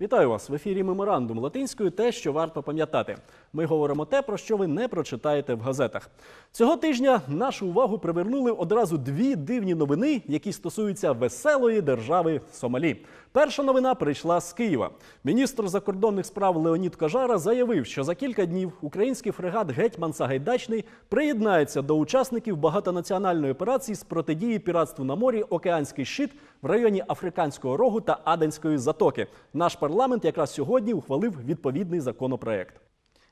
Вітаю вас в ефірі Меморандум латинською. Те, що варто пам'ятати. Ми говоримо те, про що ви не прочитаєте в газетах. Цього тижня нашу увагу привернули одразу дві дивні новини, які стосуються веселої держави Сомалі. Перша новина прийшла з Києва. Міністр закордонних справ Леонід Кожара заявив, що за кілька днів український фрегат Гетьман Сагайдачний приєднається до учасників багатонаціональної операції з протидії піратству на морі Океанський щит в районі Африканського рогу та Аденської затоки. Наш парламент якраз сьогодні ухвалив відповідний законопроект.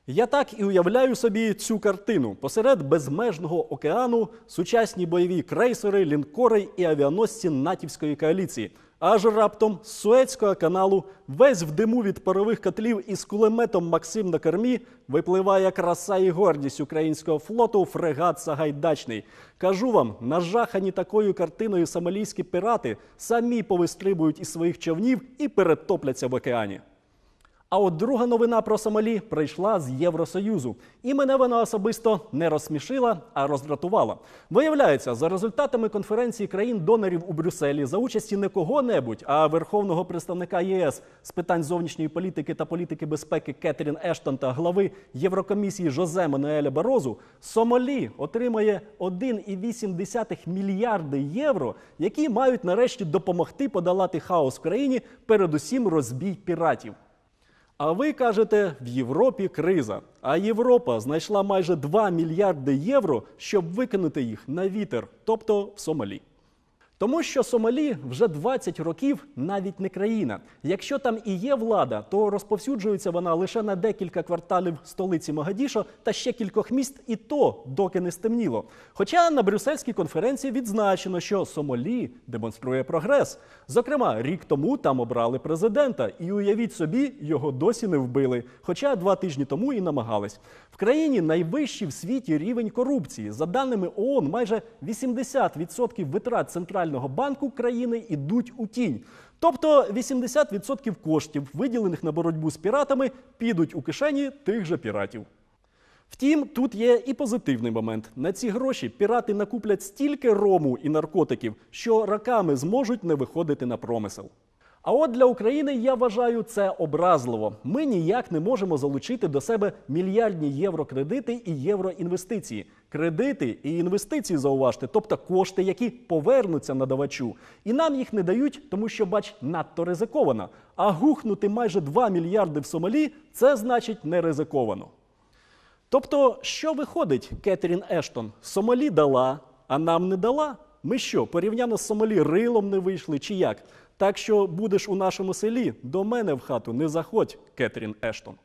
Я так і уявляю собі цю картину. Посеред безмежного океану сучасні бойові крейсери, лінкори і авіаносці натівської коаліції. Аж раптом з Суецького каналу, весь в диму від парових котлів із кулеметом Максим на кермі, випливає краса і гордість українського флоту фрегат Сагайдачний. Кажу вам, нажахані такою картиною сомалійські пірати самі повистрибують із своїх човнів і перетопляться в океані. А от друга новина про Сомалі прийшла з Євросоюзу, і мене вона особисто не розсмішила, а роздратувала. Виявляється, за результатами конференції країн-донорів у Брюсселі за участі не кого-небудь, а верховного представника єС з питань зовнішньої політики та політики безпеки Кетрін Ештон та глави Єврокомісії Жозе Мануеля Барозу, Сомалі отримає 1,8 мільярди євро, які мають нарешті допомогти подолати хаос в країні, передусім розбій піратів. А ви кажете, в Європі криза. А Європа знайшла майже 2 мільярди євро, щоб викинути їх на вітер, тобто в Сомалі. Тому що Сомалі вже 20 років навіть не країна. Якщо там і є влада, то розповсюджується вона лише на декілька кварталів столиці Магадішо та ще кількох міст, і то доки не стемніло. Хоча на брюссельській конференції відзначено, що Сомалі демонструє прогрес. Зокрема, рік тому там обрали президента, і уявіть собі, його досі не вбили. Хоча два тижні тому і намагались. В країні найвищий в світі рівень корупції. За даними ООН, майже 80% витрат центрального банку країни йдуть у тінь. Тобто 80% коштів, виділених на боротьбу з піратами, підуть у кишені тих же піратів. Втім, тут є і позитивний момент. На ці гроші пірати накуплять стільки рому і наркотиків, що раками зможуть не виходити на промисел. А от для України я вважаю це образливо. Ми ніяк не можемо залучити до себе мільярдні єврокредити і євроінвестиції. Кредити і інвестиції зауважте, тобто кошти, які повернуться надавачу. І нам їх не дають, тому що, бач, надто ризиковано. А гухнути майже 2 мільярди в Сомалі це значить не ризиковано. Тобто, що виходить, Кетрін Ештон? Сомалі дала, а нам не дала. Ми що, порівняно з Сомалі рилом не вийшли чи як? Так що будеш у нашому селі, до мене в хату не заходь, Кетрін Ештон.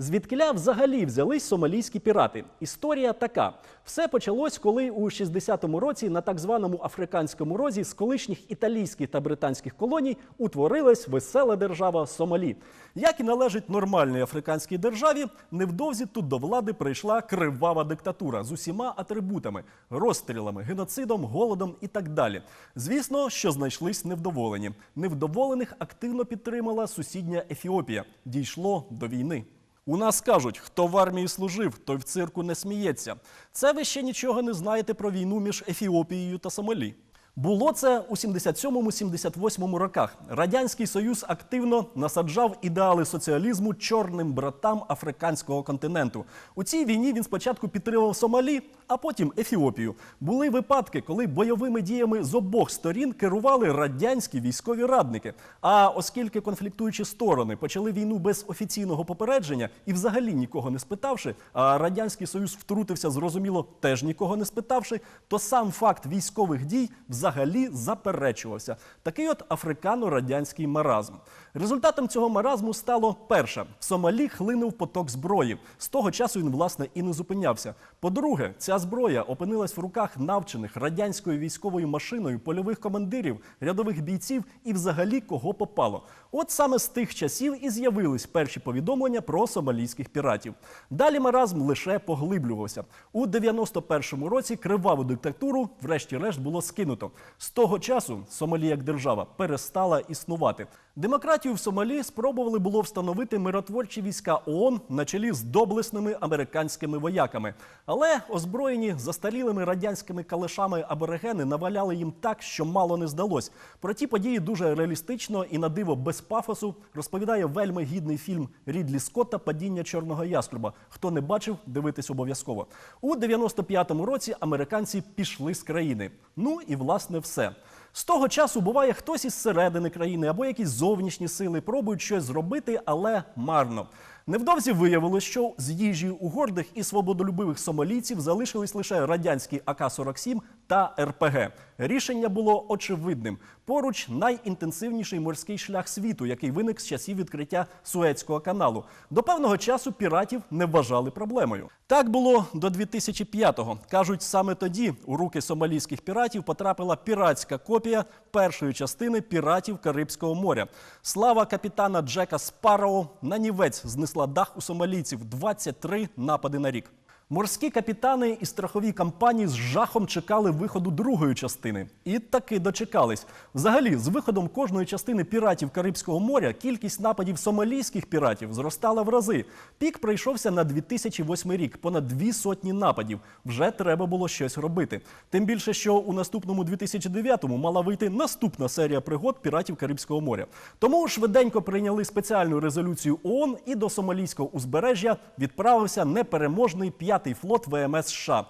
Звідкиля взагалі взялись сомалійські пірати? Історія така: все почалось, коли у 60-му році на так званому африканському розі з колишніх італійських та британських колоній утворилась весела держава Сомалі. Як і належить нормальній африканській державі, невдовзі тут до влади прийшла кривава диктатура з усіма атрибутами: розстрілами, геноцидом, голодом і так далі. Звісно, що знайшлись невдоволені. Невдоволених активно підтримала сусідня Ефіопія. Дійшло до війни. У нас кажуть, хто в армії служив, той в цирку не сміється. Це ви ще нічого не знаєте про війну між Ефіопією та Сомалі. Було це у 77-78 роках. Радянський Союз активно насаджав ідеали соціалізму чорним братам африканського континенту. У цій війні він спочатку підтримав Сомалі, а потім Ефіопію. Були випадки, коли бойовими діями з обох сторін керували радянські військові радники. А оскільки конфліктуючі сторони почали війну без офіційного попередження і взагалі нікого не спитавши, а радянський союз втрутився, зрозуміло, теж нікого не спитавши, то сам факт військових дій взагалі заперечувався. Такий от африкано-радянський маразм. Результатом цього маразму стало перше: в Сомалі хлинув поток зброї. З того часу він власне і не зупинявся. По-друге, ця зброя опинилась в руках навчених радянською військовою машиною польових командирів, рядових бійців і взагалі кого попало. От саме з тих часів і з'явились перші повідомлення про сомалійських піратів. Далі маразм лише поглиблювався. У 91-му році криваву диктатуру, врешті-решт, було скинуто. З того часу Сомалі як держава перестала існувати. Демократію в Сомалі спробували було встановити миротворчі війська ООН на чолі з доблесними американськими вояками. Але озброєні застарілими радянськими калишами аборигени наваляли їм так, що мало не здалось. Про ті події дуже реалістично і на диво без пафосу розповідає вельми гідний фільм Рідлі Скотта Падіння чорного яструба. Хто не бачив, дивитись обов'язково. У 95-му році американці пішли з країни. Ну і власне все. З того часу буває хтось із середини країни або якісь зовнішні сили пробують щось зробити, але марно. Невдовзі виявилось, що з їжі у гордих і свободолюбивих сомалійців залишились лише радянські АК-47 та РПГ. Рішення було очевидним. Поруч найінтенсивніший морський шлях світу, який виник з часів відкриття Суецького каналу. До певного часу піратів не вважали проблемою. Так було до 2005-го. Кажуть, саме тоді у руки сомалійських піратів потрапила піратська копія першої частини піратів Карибського моря. Слава капітана Джека Спарроу на нівець знесла дах у сомалійців 23 напади на рік. Морські капітани і страхові компанії з жахом чекали виходу другої частини. І таки дочекались. Взагалі, з виходом кожної частини піратів Карибського моря кількість нападів сомалійських піратів зростала в рази. Пік прийшовся на 2008 рік, понад дві сотні нападів. Вже треба було щось робити. Тим більше, що у наступному 2009-му мала вийти наступна серія пригод піратів Карибського моря. Тому швиденько прийняли спеціальну резолюцію ООН і до сомалійського узбережжя відправився непереможний п'ятий флот ВМС США.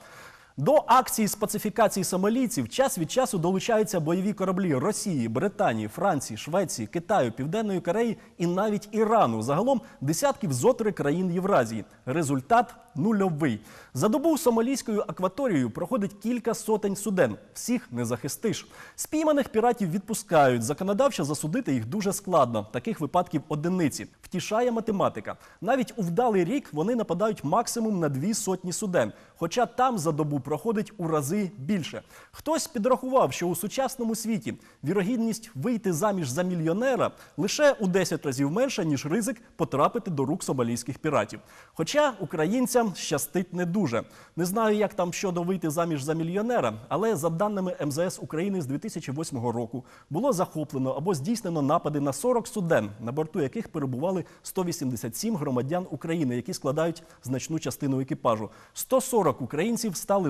До акції з сомалійців час від часу долучаються бойові кораблі Росії, Британії, Франції, Швеції, Китаю, Південної Кореї і навіть Ірану. Загалом десятків зотри країн Євразії. Результат нульовий. За добу сомалійською акваторією проходить кілька сотень суден. Всіх не захистиш. Спійманих піратів відпускають. Законодавчо засудити їх дуже складно. Таких випадків одиниці. Втішає математика. Навіть у вдалий рік вони нападають максимум на дві сотні суден. Хоча там за добу проходить у рази більше. Хтось підрахував, що у сучасному світі вірогідність вийти заміж за мільйонера лише у 10 разів менша, ніж ризик потрапити до рук сомалійських піратів. Хоча українцям щастить не дуже. Не знаю, як там щодо вийти заміж за мільйонера, але за даними МЗС України з 2008 року було захоплено або здійснено напади на 40 суден, на борту яких перебували 187 громадян України, які складають значну частину екіпажу. 140 українців стали